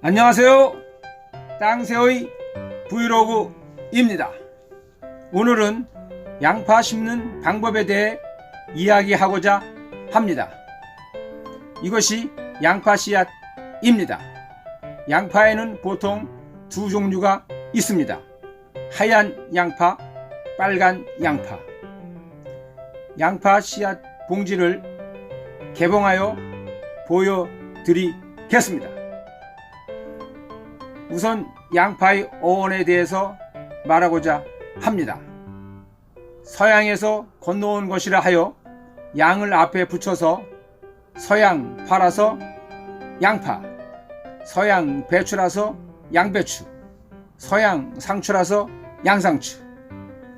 안녕하세요. 땅새의 브이로그입니다. 오늘은 양파 심는 방법에 대해 이야기하고자 합니다. 이것이 양파 씨앗입니다. 양파에는 보통 두 종류가 있습니다. 하얀 양파, 빨간 양파. 양파 씨앗 봉지를 개봉하여 보여드리겠습니다. 우선 양파의 어원에 대해서 말하고자 합니다. 서양에서 건너온 것이라 하여 양을 앞에 붙여서 서양 파라서 양파, 서양 배추라서 양배추, 서양 상추라서 양상추,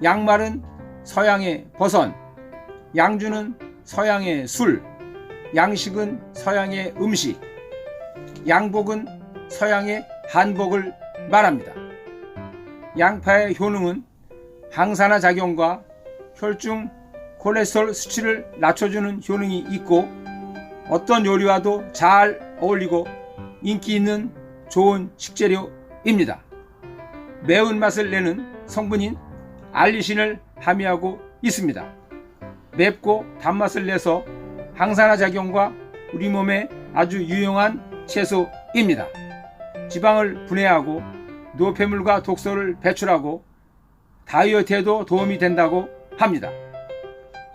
양말은 서양의 버선, 양주는 서양의 술, 양식은 서양의 음식, 양복은 서양의 한복을 말합니다. 양파의 효능은 항산화 작용과 혈중 콜레스테롤 수치를 낮춰주는 효능이 있고 어떤 요리와도 잘 어울리고 인기 있는 좋은 식재료입니다. 매운맛을 내는 성분인 알리신을 함유하고 있습니다. 맵고 단맛을 내서 항산화 작용과 우리 몸에 아주 유용한 채소입니다. 지방을 분해하고 노폐물과 독소를 배출하고 다이어트에도 도움이 된다고 합니다.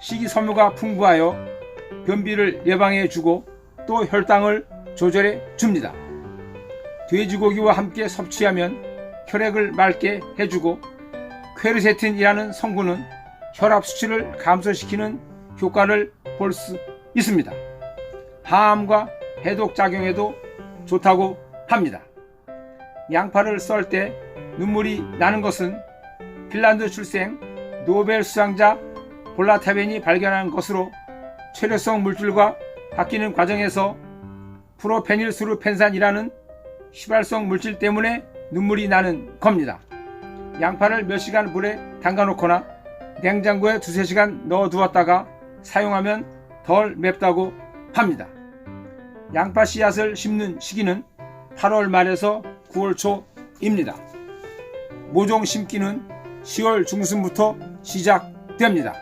식이섬유가 풍부하여 변비를 예방해 주고 또 혈당을 조절해 줍니다. 돼지고기와 함께 섭취하면 혈액을 맑게 해주고 퀘르세틴이라는 성분은 혈압 수치를 감소시키는 효과를 볼 수 있습니다. 항암과 해독 작용에도 좋다고 합니다. 양파를 썰 때 눈물이 나는 것은 핀란드 출생 노벨 수상자 볼라타벤이 발견한 것으로 체류성 물질과 바뀌는 과정에서 프로페닐수르펜산이라는 휘발성 물질 때문에 눈물이 나는 겁니다. 양파를 몇 시간 물에 담가 놓거나 냉장고에 두세 시간 넣어 두었다가 사용하면 덜 맵다고 합니다. 양파 씨앗을 심는 시기는 8월 말에서 9월 초입니다. 모종 심기는 10월 중순부터 시작됩니다.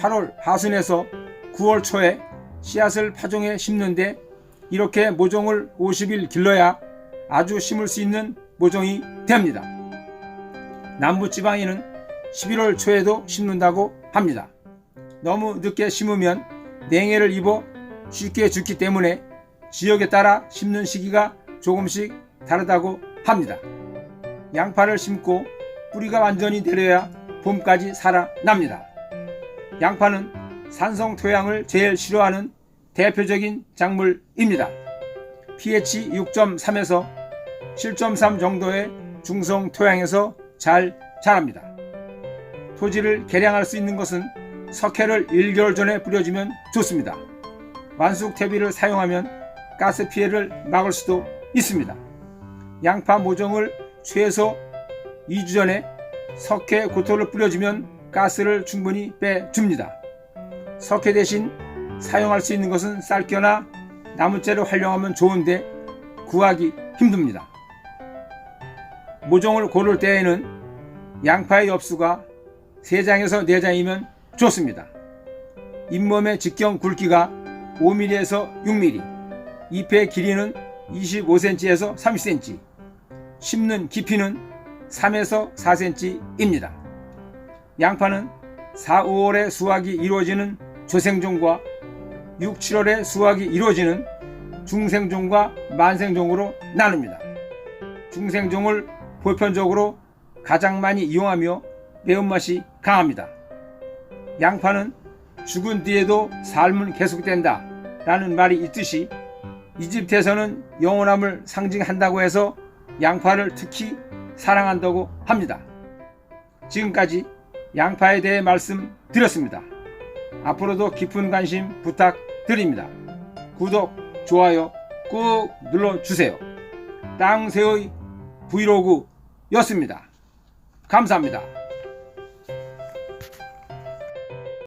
8월 하순에서 9월 초에 씨앗을 파종해 심는데 이렇게 모종을 50일 길러야 아주 심을 수 있는 모종이 됩니다. 남부 지방에는 11월 초에도 심는다고 합니다. 너무 늦게 심으면 냉해를 입어 쉽게 죽기 때문에 지역에 따라 심는 시기가 조금씩 다르다고 합니다. 양파를 심고 뿌리가 완전히 내려야 봄까지 살아납니다. 양파는 산성 토양을 제일 싫어하는 대표적인 작물입니다. pH 6.3에서 7.3 정도의 중성 토양에서 잘 자랍니다. 토지를 개량할 수 있는 것은 석회를 1개월 전에 뿌려주면 좋습니다. 완숙 퇴비를 사용하면 가스 피해를 막을 수도 있습니다. 양파 모종을 최소 2주 전에 석회 고토를 뿌려주면 가스를 충분히 빼줍니다. 석회 대신 사용할 수 있는 것은 쌀겨나 나무째를 활용하면 좋은데 구하기 힘듭니다. 모종을 고를 때에는 양파의 엽수가 3장에서 4장이면 좋습니다. 잇몸의 직경 굵기가 5mm에서 6mm, 잎의 길이는 25cm에서 30cm, 심는 깊이는 3에서 4cm입니다. 양파는 4, 5월에 수확이 이루어지는 조생종과 6, 7월에 수확이 이루어지는 중생종과 만생종으로 나눕니다. 중생종을 보편적으로 가장 많이 이용하며 매운맛이 강합니다. 양파는 죽은 뒤에도 삶은 계속된다 라는 말이 있듯이 이집트에서는 영원함을 상징한다고 해서 양파를 특히 사랑한다고 합니다. 지금까지 양파에 대해 말씀드렸습니다. 앞으로도 깊은 관심 부탁드립니다. 구독, 좋아요 꾹 눌러주세요. 땅새의 브이로그였습니다. 감사합니다.